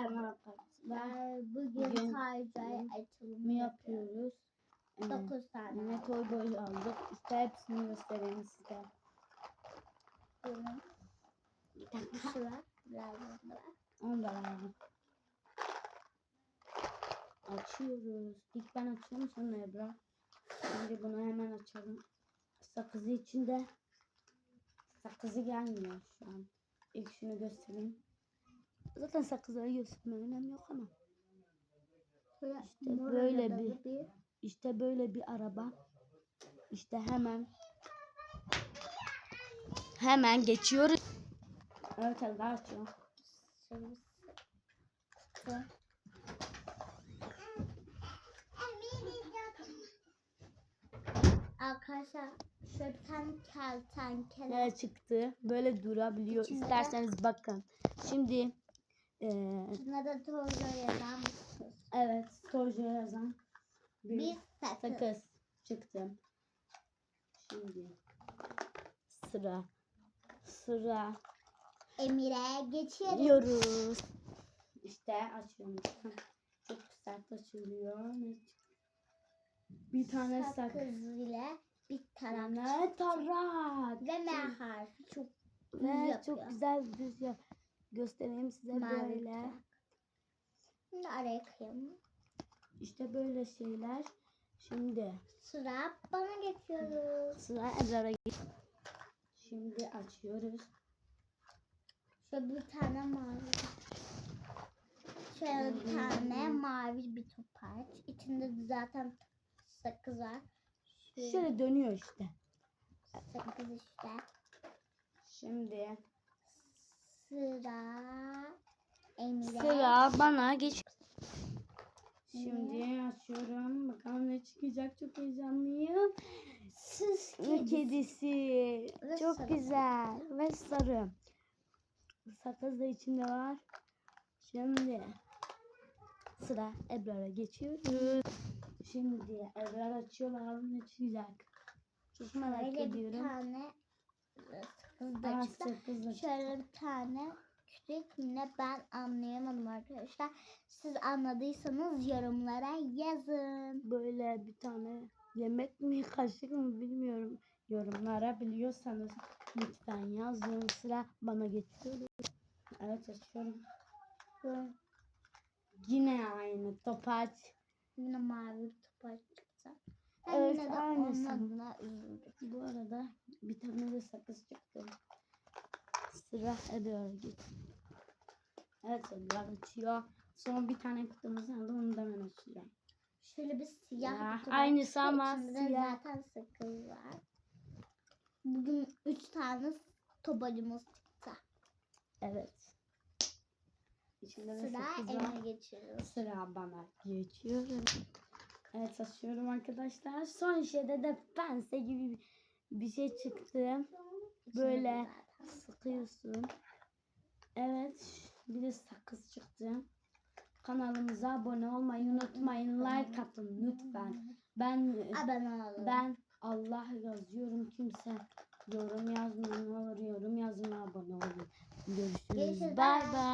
Merhaba arkadaşlar. Bugün Bugün açılımı yapıyoruz? Ee, 9 tane. Yine toy boy aldık. İşte hepsini göstereyim size. Bunun Bir dakika. dışı var. Birazdan da var. Onu da alalım. Açıyoruz. İlk ben açıyorum sonra Ebra. Şimdi bunu hemen açalım. Sakızı içinde. Sakızı gelmiyor şu an. İlk şunu göstereyim. Zaten sakızları gösterme önemli yok ama. Şöyle İşte böyle aradalı bir- İşte böyle bir araba. İşte hemen hemen geçiyoruz. Evet sıkı. Arkadaşlar şöyle bir tane kertenkele. Çıktı? Böyle durabiliyor. İçinde de- İsterseniz bakın. Şimdi eee Buna da Toyota yazan kız. evet Tojo yazan bir Bir sakız. sakız çıktı. Şimdi sıra sıra Emir'e geçiyorum. diyoruz. İşte açıyorum. Çok sert açılıyor. Bir tane sakız. Sakız ile bir tarak Ne tarak. ve M harfi çok Ve yapıyor. çok güzel düz yap. Göstereyim size Mavi böyle. Şimdi araya kıyalım. İşte böyle şeyler. Şimdi Sıra bana geçiyoruz. sıra Ebrar'a git. Şimdi açıyoruz. Şöyle bir tane mavi. Şöyle bir tane mavi bir topaç. İçinde de zaten sakız var. Şöyle Şöyle dönüyor işte. sakız işte. Şimdi Sıra Emir'e. sıra bana geç. Şimdi açıyorum. Bakalım ne çıkacak. Çok heyecanlıyım. Süs kedisi. kedisi. Ve Çok sarı. güzel. Ve sarı. Sakız da içinde var. Şimdi sıra Ebrar'a geçiyoruz. Şimdi Ebrar açıyor bakalım ne çıkacak. Çok merak Şöyle bir ediyorum. tane sakız da Şöyle bir tane küçük ne ben anlayamadım arkadaşlar. Siz anladıysanız yorumlara yazın. böyle bir tane yemek mi kaşık mı bilmiyorum. Yorumlara biliyorsanız lütfen yazın. Sıra bana geçiyor. Evet açıyorum. Böyle Yine aynı topaç. Yine mavi bir topaç çıktı. Ben Evet, yine de aynısı. üzüldüm. Bu arada bir tane de sakız çıktı. Sıra Ebrar'a geç. Evet Ebrar açıyor. Son bir tane kutumuz kaldı onu da ben açacağım. Şöyle bir siyah Ya, topaç aynısı ama de siyah. zaten sakız var. Bugün üç tane topacımız çıktı. Evet. İçinde de Sıra. Emre geçiyoruz. Sıra bana geçiyor. Evet açıyorum arkadaşlar. Son şeyde de pense gibi bir- şey çıktı. Böyle sıkıyorsun. Evet. Bir de sakız çıktı. Kanalımıza abone olmayı unutmayın. Like atın lütfen. Ben ben Allah yazıyorum kimse yorum yazmıyor. Ne olur yorum yazın abone olun. Görüşürüz. Görüşürüz, bye. bay.